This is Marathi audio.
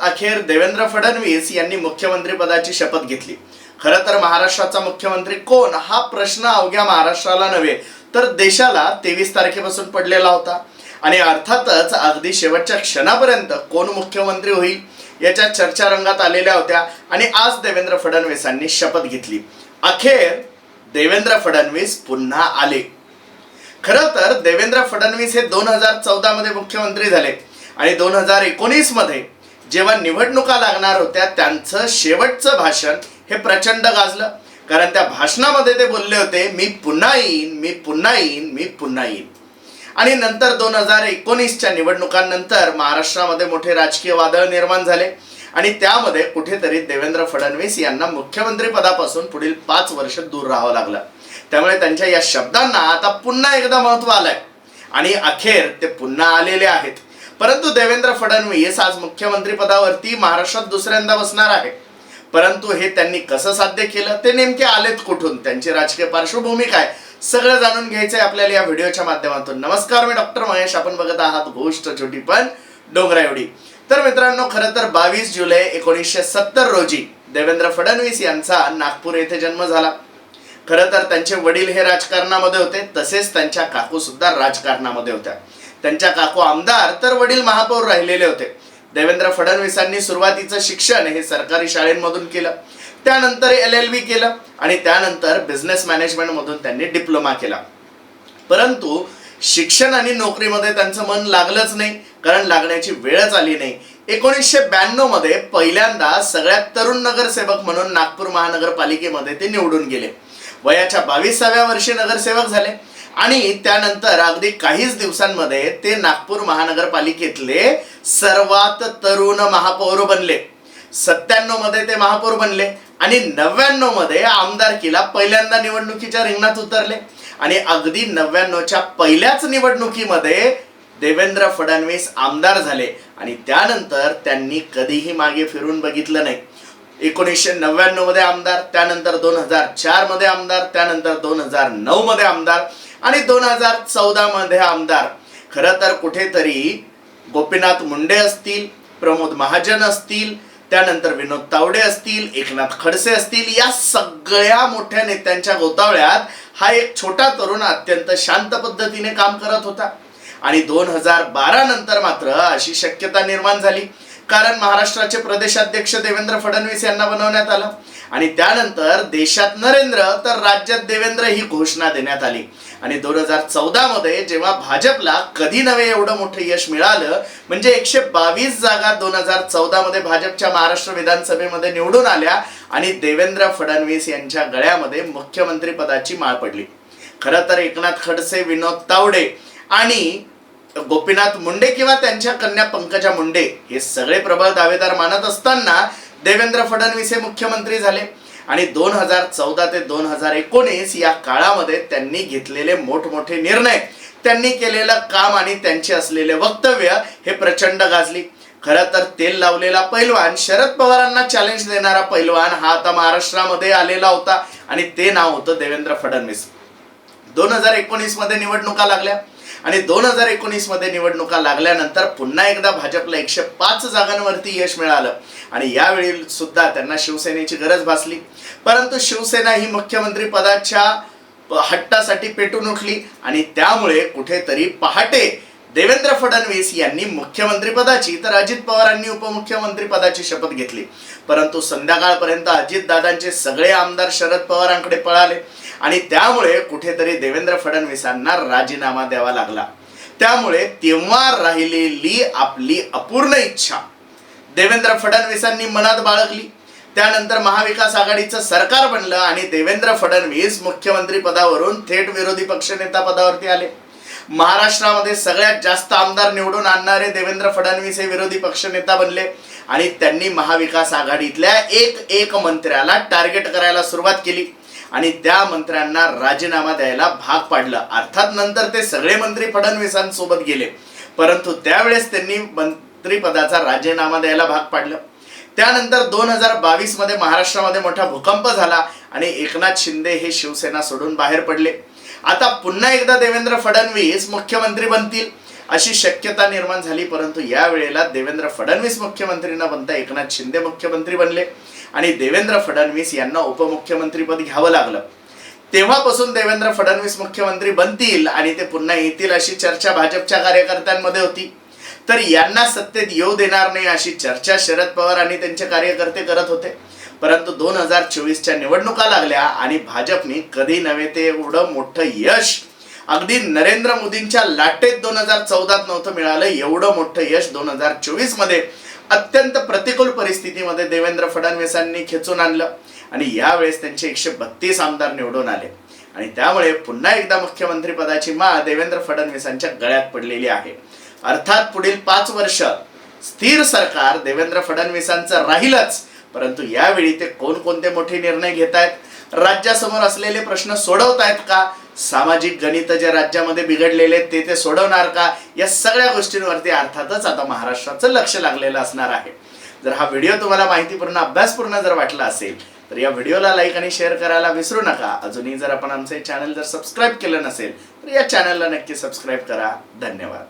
अखेर देवेंद्र फडणवीस यांनी मुख्यमंत्री पदाची शपथ घेतली. खरं तर महाराष्ट्राचा मुख्यमंत्री कोण? हा प्रश्न अवघ्या महाराष्ट्राला नव्हे तर देशाला तेवीस तारखेपासून पडलेला होता. आणि अर्थातच अगदी शेवटच्या क्षणापर्यंत कोण मुख्यमंत्री होईल याच्या चर्चा रंगात आलेल्या होत्या आणि आज देवेंद्र फडणवीसांनी शपथ घेतली. अखेर देवेंद्र फडणवीस पुन्हा आले. खरं तर देवेंद्र फडणवीस हे दोन हजार चौदा मध्ये मुख्यमंत्री झाले आणि दोन हजार एकोणीसमध्ये जेव्हा निवडणुका लागणार होत्या त्यांचं शेवटचं भाषण हे प्रचंड गाजलं. कारण त्या भाषणामध्ये ते बोलले होते मी पुन्हा येईन मी पुन्हा येईन मी पुन्हा येईन. आणि नंतर दोन हजार एकोणीसच्या निवडणुकांनंतर महाराष्ट्रामध्ये मोठे राजकीय वादळ निर्माण झाले. आणि त्यामध्ये कुठेतरी देवेंद्र फडणवीस यांना मुख्यमंत्री पदापासून पुढील पाच वर्ष दूर राहावं लागलं. त्यामुळे त्यांच्या या शब्दांना आता पुन्हा एकदा महत्त्व आलंय. आणि अखेर ते पुन्हा आलेले आहेत. परंतु देवेंद्र फडणवीस आज मुख्यमंत्री पदावरती महाराष्ट्रात दुसऱ्यांदा बसणार आहे परंतु हे त्यांनी कसं साध्य केलं ते नेमके आलेत कुठून? त्यांची राजकीय पार्श्वभूमी काय? सगळं जाणून घ्यायचंय आपल्याला या व्हिडिओच्या माध्यमातून. नमस्कार मी डॉक्टर महेश. आपण बघत आहात गोष्ट छोटी पण डोंगरा एवढी. तर मित्रांनो खरं तर बावीस जुलै एकोणीसशे सत्तर रोजी देवेंद्र फडणवीस यांचा नागपूर येथे जन्म झाला. खरं तर त्यांचे वडील हे राजकारणामध्ये होते तसेच त्यांच्या काकू सुद्धा राजकारणामध्ये होत्या. त्यांच्या काकू आमदार तर वडील महापौर राहिलेले होते. देवेंद्र फडणवीसांनी सुरुवातीचं शिक्षण हे सरकारी शाळेंमधून केलं. त्यानंतर एल एल बी केलं आणि त्यानंतर बिझनेस मॅनेजमेंटमधून त्यांनी डिप्लोमा केला. परंतु शिक्षण आणि नोकरीमध्ये त्यांचं मन लागलंच नाही कारण लागण्याची वेळच आली नाही. एकोणीसशे ब्याण्णवमध्ये पहिल्यांदा सगळ्यात तरुण नगरसेवक म्हणून नागपूर महानगरपालिकेमध्ये ते निवडून गेले. वयाच्या बावीसाव्या वर्षी नगरसेवक झाले. आणि त्यानंतर अगदी काहीच दिवसांमध्ये ते नागपूर महानगरपालिकेतले सर्वात तरुण महापौर बनले. सत्त्याण्णवमध्ये ते महापौर बनले आणि नव्याण्णवमध्ये आमदारकीला पहिल्यांदा निवडणुकीच्या रिंगणात उतरले. आणि अगदी नव्याण्णवच्या पहिल्याच निवडणुकीमध्ये देवेंद्र फडणवीस आमदार झाले. आणि त्यानंतर त्यांनी कधीही मागे फिरून बघितलं नाही. एकोणीसशे नव्याण्णवमध्ये आमदार त्यानंतर दोन हजार चारमध्ये आमदार त्यानंतर दोन हजार नऊ मध्ये आमदार आणि दोन हजार चौदा मध्ये आमदार. खरं तर कुठेतरी गोपीनाथ मुंडे असतील प्रमोद महाजन असतील त्यानंतर विनोद तावडे असतील एकनाथ खडसे असतील या सगळ्या मोठ्या नेत्यांच्या गोतावळ्यात हा एक छोटा तरुण अत्यंत शांत पद्धतीने काम करत होता. आणि दोन हजार बारा नंतर मात्र अशी शक्यता निर्माण झाली. कारण महाराष्ट्राचे प्रदेशाध्यक्ष देवेंद्र फडणवीस यांना बनवण्यात आलं. आणि त्यानंतर देशात नरेंद्र तर राज्यात देवेंद्र ही घोषणा देण्यात आली. आणि दोन हजार चौदा मध्ये जेव्हा भाजपला कधी नव्हे एवढं मोठं यश मिळालं म्हणजे एकशे बावीस जागा दोन हजार चौदा मध्ये भाजपच्या महाराष्ट्र विधानसभेमध्ये निवडून आल्या आणि देवेंद्र फडणवीस यांच्या गळ्यामध्ये मुख्यमंत्री पदाची माळ पडली. खरं तर एकनाथ खडसे विनोद तावडे आणि गोपीनाथ मुंडे किंवा त्यांच्या कन्या पंकजा मुंडे हे सगळे प्रबळ दावेदार मानत असताना देवेंद्र फडणवीस हे मुख्यमंत्री झाले. आणि दोन हजार चौदा ते दोन हजार एकोणीस या काळामध्ये त्यांनी घेतलेले मोठमोठे निर्णय त्यांनी केलेलं काम आणि त्यांचे असलेले वक्तव्य हे प्रचंड गाजली. खरं तर तेल लावलेला पैलवान शरद पवारांना चॅलेंज देणारा पैलवान हा आता महाराष्ट्रामध्ये आलेला होता आणि ते नाव होतं देवेंद्र फडणवीस. दोन हजार एकोणीसमध्ये निवडणुका लागल्या. आणि दोन हजार एकोणीसमध्ये निवडणुका लागल्यानंतर पुन्हा एकदा भाजपला एकशे पाच जागांवरती यश मिळालं. आणि यावेळी सुद्धा त्यांना शिवसेनेची गरज भासली. परंतु शिवसेना ही मुख्यमंत्री पदाच्या हट्टासाठी पेटून उठली आणि त्यामुळे कुठेतरी पहाटे देवेंद्र फडणवीस यांनी मुख्यमंत्री पदाची तर अजित पवारांनी उपमुख्यमंत्री पदाची शपथ घेतली. परंतु संध्याकाळपर्यंत अजितदादांचे सगळे आमदार शरद पवारांकडे पळाले. आणि त्यामुळे कुठेतरी देवेंद्र फडणवीसांना राजीनामा द्यावा लागला. त्यामुळे तेव्हा राहिलेली आपली अपूर्ण इच्छा देवेंद्र फडणवीसांनी मनात बाळगली. त्यानंतर महाविकास आघाडीचं सरकार बनलं आणि देवेंद्र फडणवीस मुख्यमंत्री पदावरून थेट विरोधी पक्षनेता पदावरती आले. महाराष्ट्रामध्ये सगळ्यात जास्त आमदार निवडून आणणारे देवेंद्र फडणवीस हे विरोधी पक्षनेता बनले आणि त्यांनी महाविकास आघाडीतल्या एक एक मंत्र्याला टार्गेट करायला सुरुवात केली. आणि त्या मंत्र्यांना राजीनामा द्यायला भाग पाडलं. अर्थात नंतर ते सगळे मंत्री फडणवीसांसोबत गेले. परंतु त्यावेळेस त्यांनी मंत्रीपदाचा राजीनामा द्यायला भाग पाडलं. त्यानंतर दोन हजार बावीसमध्ये महाराष्ट्रामध्ये मोठा भूकंप झाला आणि एकनाथ शिंदे हे शिवसेना सोडून बाहेर पडले. आता पुन्हा एकदा देवेंद्र फडणवीस मुख्यमंत्री बनतील. अशी शक्यता निर्माण झाली परंतु यावेळेला देवेंद्र फडणवीस मुख्यमंत्री न बनता एकनाथ शिंदे मुख्यमंत्री बनले आणि देवेंद्र फडणवीस यांना उपमुख्यमंत्रीपद घ्यावं लागलं. तेव्हापासून देवेंद्र फडणवीस मुख्यमंत्री बनतील आणि ते पुन्हा येतील अशी चर्चा भाजपच्या कार्यकर्त्यांमध्ये होती. तर यांना सत्तेत येऊ देणार नाही अशी चर्चा शरद पवार आणि त्यांचे कार्यकर्ते करत होते. परंतु दोन हजार चोवीसच्या निवडणुका लागल्या आणि भाजपने कधी नव्हे ते एवढं मोठं यश अगदी नरेंद्र मोदींच्या लाटेत दोन हजार चौदात नव्हतं मिळालं. एवढं मोठं यश दोन हजार चोवीसमध्ये अत्यंत प्रतिकूल परिस्थितीमध्ये देवेंद्र फडणवीसांनी खेचून आणलं. आणि यावेळेस त्यांचे एकशे बत्तीस आमदार निवडून आले. आणि त्यामुळे पुन्हा एकदा मुख्यमंत्री पदाची माळ देवेंद्र फडणवीसांच्या गळ्यात पडलेली आहे. अर्थात पुढील पाच वर्ष स्थिर सरकार देवेंद्र फडणवीसांचं राहीलच. परंतु यावेळी ते कोणकोणते मोठे निर्णय घेत आहेत राज्यासमोर असलेले प्रश्न सोडवत आहेत का? सामाजिक गणित जे राज्यामध्ये बिघडलेले आहेत ते ते सोडवणार का? या सगळ्या गोष्टींवरती अर्थातच आता महाराष्ट्राचं लक्ष लागलेलं असणार आहे. जर हा व्हिडिओ तुम्हाला माहितीपूर्ण अभ्यासपूर्ण जर वाटला असेल तर या व्हिडिओला लाईक आणि शेअर करायला विसरू नका. अजूनही जर आपण आमचे चॅनल जर सबस्क्राईब केलं नसेल तर या चॅनलला नक्की सबस्क्राईब करा. धन्यवाद.